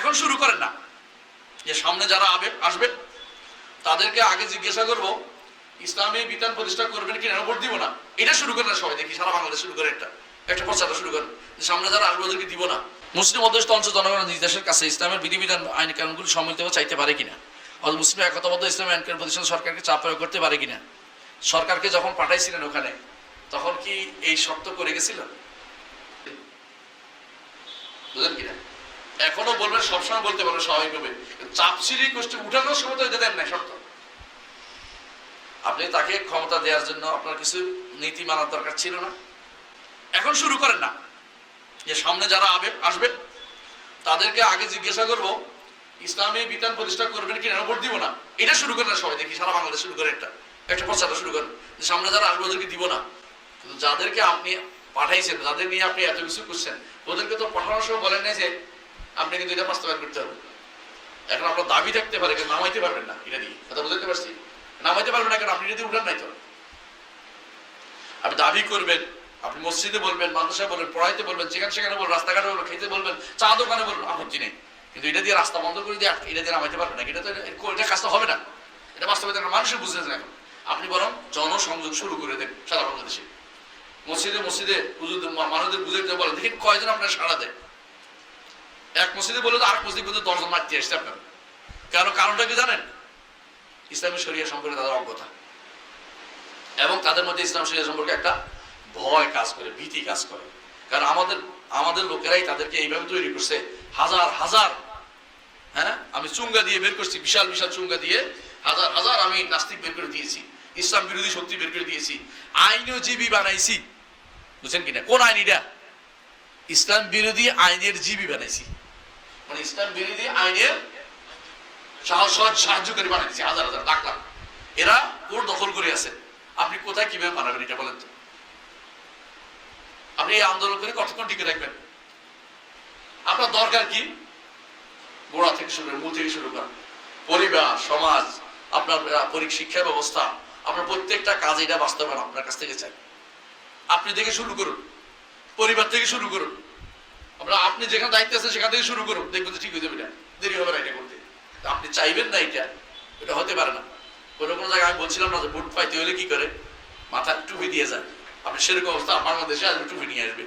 এখন শুরু করেন না। যে সামনে যারা আবে আসবে, তাদেরকে আগে জিজ্ঞাসা করব, ইসলামী বিধান প্রতিষ্ঠা করবেন কি না ভোট দিব না। এটা শুরু করেন সবাই, দেখি সারা বাংলাদেশ শুরু করে একটা একটা প্রচারটা শুরু করেন, যে সামনে যারা আসবে ওদেরকে দিব না। মুসলিম অধ্যুষিত অঞ্চল জনগণ নিজ দেশের কাছে ইসলামের বিধিবিধান, আইন কানুনগুলি সম্মিলিতভাবে চাইতে পারে কিনা। অথবা মুসলিম একতাবদ্ধ ইসলামী আইন কানুন প্রতিষ্ঠান সরকারকে চাপ প্রয়োগ করতে পারে কিনা। সরকারকে যখন পাঠাইছিলেন ওখানে, তখন কি এই শর্ত করে গেছিল? বুঝলেন কিনা? এখনও বলবেন সবসময় বলতে পারবেন স্বাভাবিকভাবে। চাপসিরি গোষ্ঠী উঠানোর সময় তো দেন নাই, শর্ত। আপনি তাকে ক্ষমতা দেওয়ার জন্য আপনার কিছু নীতি মানার দরকার ছিল না। এখন শুরু করেন না। যে সামনে যারা আবে আসবে তাদেরকে আগে জিজ্ঞাসা করব, ইসলামী বিধান প্রতিষ্ঠা করবেন কি না ভোট দিব না। এটা শুরু করেন না সবাই, দেখি সারা বাংলাদেশ শুরু করে একটা। একটা প্রচারটা শুরু করেন, যে সামনে যারা আসবে ওদেরকে দিব না। কিন্তু যাদেরকে আপনি পাঠাইছেন, যাদের নিয়ে আপনি এত কিছু করছেন, ওদেরকে তো পাঠানোর সময় বলেন নাই যে আপনি কিন্তু এটা বাস্তবায়ন করতে হবে। এখন আপনার দাবি থাকতে পারে কিন্তু নামাইতে পারবেন না, এটা দিয়ে। কথা বুঝতে পারছি? নামাইতে পারবেন না কেন? আপনি যদি উঠান নাই তো। আপনি দাবি করবেন, আপনি মসজিদে বলবেন, মাদ্রাসায় বলবেন, পড়াইতে বলবেন, যেখানে সেখানে বলবেন, রাস্তাঘাটে বলবেন, খেতে বলবেন, চা দোকানে বলবেন, আপত্তি নেই। কিন্তু এটা দিয়ে রাস্তা বন্ধ করে দিয়ে এটা দিয়ে নামাইতে পারবেন না। এটা তো এটা কাজটা হবে না। এটা বাস্তবে মানুষের বুঝতেছেন এখন। আপনি বরং জনসংযোগ শুরু করে দেন সারা বাংলাদেশে। মসজিদে মসজিদে মানুষদের বুঝে বলেন। দেখেন কয়জন আপনার সাড়া দেয়। এক মসজিদে বলে তো আরেক মসজিদ পর্যন্ত দশজন মারতে আসছে আপনার। কেন? কারণটা কি জানেন? ইসলামী শরিয়া সম্পর্কে তাদের অজ্ঞতা। এবং তাদের মধ্যে ইসলাম শরিয়া সম্পর্কে একটা ভয় কাজ করে, ভীতি কাজ করে। কারণ আমাদের আমাদের লোকেরাই তাদেরকে এইভাবে তৈরি করছে, হাজার হাজার হ্যাঁ? আমি চুঙ্গা দিয়ে বের করছি, বিশাল বিশাল চুঙ্গা দিয়ে, হাজার হাজার আমি নাস্তিক বের করে দিয়েছি, ইসলাম বিরোধী শক্তি বের করে দিয়েছি আইনজীবী বানাইছি। বুঝছেন কিনা? কোন আইন এটা? ইসলাম বিরোধী আইনের জীবী বানাইছি। মানে ইসলাম বিরোধী আইনের সাহায্যকারী বানাইছি, হাজার হাজার, লাখ লাখ। এরা ওর দখল করে আছে। আপনি কোথায় কীভাবে বানাবেন এটা বলেন তো? আপনি এই আন্দোলন করে কতক্ষণ টিকে রাখবেন? আপনার দরকার কি? গোড়া থেকে শুরু করে, মূল থেকে শুরু করেন পরিবার, সমাজ, আপনার শিক্ষা ব্যবস্থা, আপনার প্রত্যেকটা কাজ এটা বাস্তবায়ন আপনার কাছ থেকে চাই। আপনি থেকে শুরু করুন। পরিবার থেকে শুরু করুন। আমরা আপনি যেখানে দায়িত্ব আছে সেখান থেকে শুরু করুন। দেখবেন ঠিক হয়ে যাবে এটা। দেরি হবে না এটা করতে। আপনি চাইবেন না এটা? এটা হতে পারে না। কোনো কোনো জায়গায় আমি বলছিলাম না যে ভোট পাইতে হলে কি করে? মাথার টুপি দিয়ে যায় আপনি সেরকম অবস্থা বাংলাদেশে আসবে টুপি নিয়ে আসবে